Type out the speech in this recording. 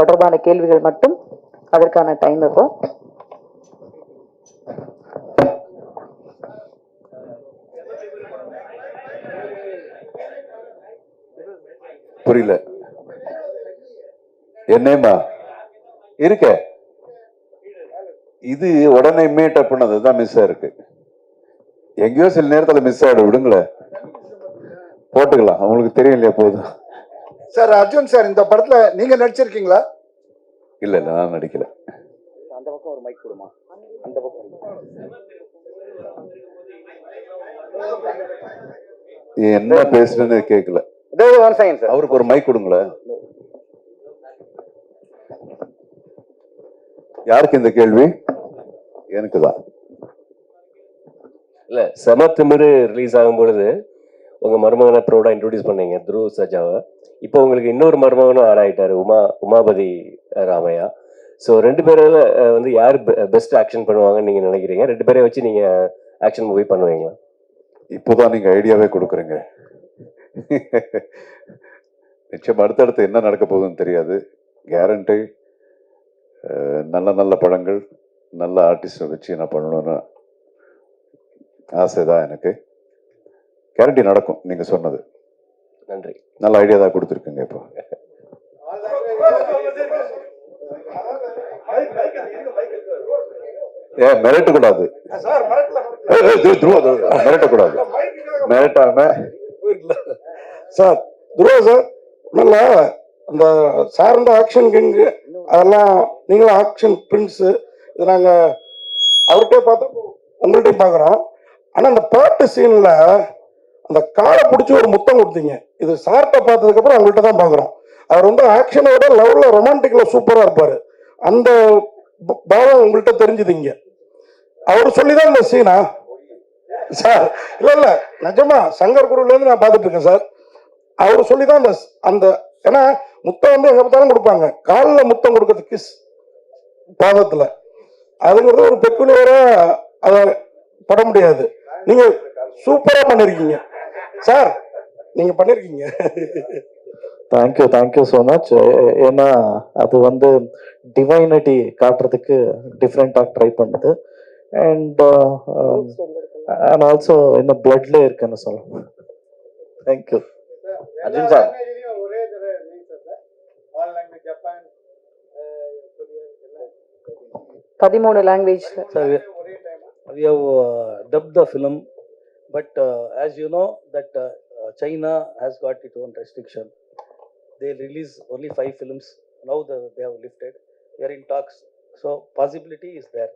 தொடர்பான கேள்விகள் மட்டும் அதற்கான டைம் இப்போ. புரியல. என்னேம்மா? இருக்க. இது உடனே மீட் பண்ணது தான் மிஸ் ஆயிருக்கு எங்கேயோ சில நேரத்துல மிஸ் ஆகிடும் விடுங்களேன். போட்டுக்கலாம். அவங்களுக்கு தெரியும் இல்லையா போதும். சார் அர்ஜுன் சார் இந்த படத்துல நீங்க நடிச்சிருக்கீங்களா? இல்ல இல்ல நான் நடிக்கல. அந்த பக்கம் ஒரு மைக் கொடுமா? அந்த பக்கம் என்ன பேசுறேன்னு கேட்கல ஒன் செகண்ட் சார் அவருக்கு ஒரு மைக் கொடுங்களேன் யாருக்கு இந்த கேள்வி? எனக்கு தான். இல்ல செம திமிரு ரிலீஸ் ஆகும் பொழுது உங்க மருமகனை ப்ரௌடா இன்ட்ரோடியூஸ் பண்ணீங்க துருவ் சஜாவை. இப்போ உங்களுக்கு இன்னொரு மருமகனும் ஆட் உமா உமாபதி ராமையா. ஸோ ரெண்டு பேரில் வந்து யார் பெஸ்ட் ஆக்ஷன் பண்ணுவாங்கன்னு நீங்க நினைக்கிறீங்க? ரெண்டு பேரையும் வச்சு நீங்க ஆக்ஷன் மூவி பண்ணுவீங்களா? இப்போதான் நீங்க ஐடியாவே கொடுக்குறீங்க. நிச்சயம் அடுத்தடுத்து என்ன நடக்க போகுதுன்னு தெரியாது. கேரண்டி நல்ல நல்ல படங்கள் நல்ல ஆர்டிஸ்டை வச்சு நான் பண்ணணும்னு ஆசை தான் எனக்கு. கேரண்டி நடக்கும் நீங்க சொன்னது. நன்றி. நல்ல ஐடியா தான் கொடுத்துருக்குங்க இப்போ. ஏ மிரட்டக்கூடாது. மிரட்டக்கூடாது. மிரட்டாம. சார் துருவா சார் நல்ல அந்த சார்ந்த ஆக்ஷன் கிங்கு அதெல்லாம் நீங்களும் ஆக்ஷன் பிரின்ஸ் இது நாங்க அவர்கிட்ட பார்த்தோம் உங்கள்கிட்டயும் பார்க்குறோம். ஆனா அந்த பாட்டு சீன்ல அந்த காலை பிடிச்சி ஒரு முத்தம் கொடுத்தீங்க. இது சார்ட்டை பார்த்ததுக்கப்புறம் அவங்கள்ட்ட தான் பார்க்குறோம். அவர் வந்து ஆக்ஷனோட லவ்ல ரொமான்டிக்ல சூப்பராக இருப்பார். அந்த ப- பாவம் உங்கள்கிட்ட தெரிஞ்சுது இங்க. அவர் சொல்லிதான் இந்த சீனா. சார் இல்லை இல்லை நிஜமா சங்கர் குருவிலேருந்து நான் பார்த்துட்டு இருக்கேன் சார். அவர் சொல்லி தான் அந்த அந்த ஏன்னா முத்தம் வந்து எங்கே பார்த்தாலும் கொடுப்பாங்க. காலில் முத்தம் கொடுக்கறது கிஸ் பாதத்தில். அதுங்கிறது ஒரு பெக்குலியரா அதை பட முடியாது. நீங்கள் சூப்பராக பண்ணிருக்கீங்க. சார் நீங்க பண்ணிருக்கீங்க. தேங்க்யூ தேங்க்யூ ஸோ மச் ஏன்னா அது வந்து டிவைனிட்டி காட்டுறதுக்கு டிஃப்ரெண்ட்டாக ட்ரை பண்ணுது. அண்ட் அண்ட் ஆல்சோ இன்னும் பிளட்ல இருக்குன்னு சொல்லலாம் தேங்க்யூ அர்ஜுன் சார். பதிமூணு we, we have uh, dubbed the film, but uh, as you know that uh, uh, China has got its own restriction. They release only five films. Now the, they have lifted. We are in talks, so possibility is there.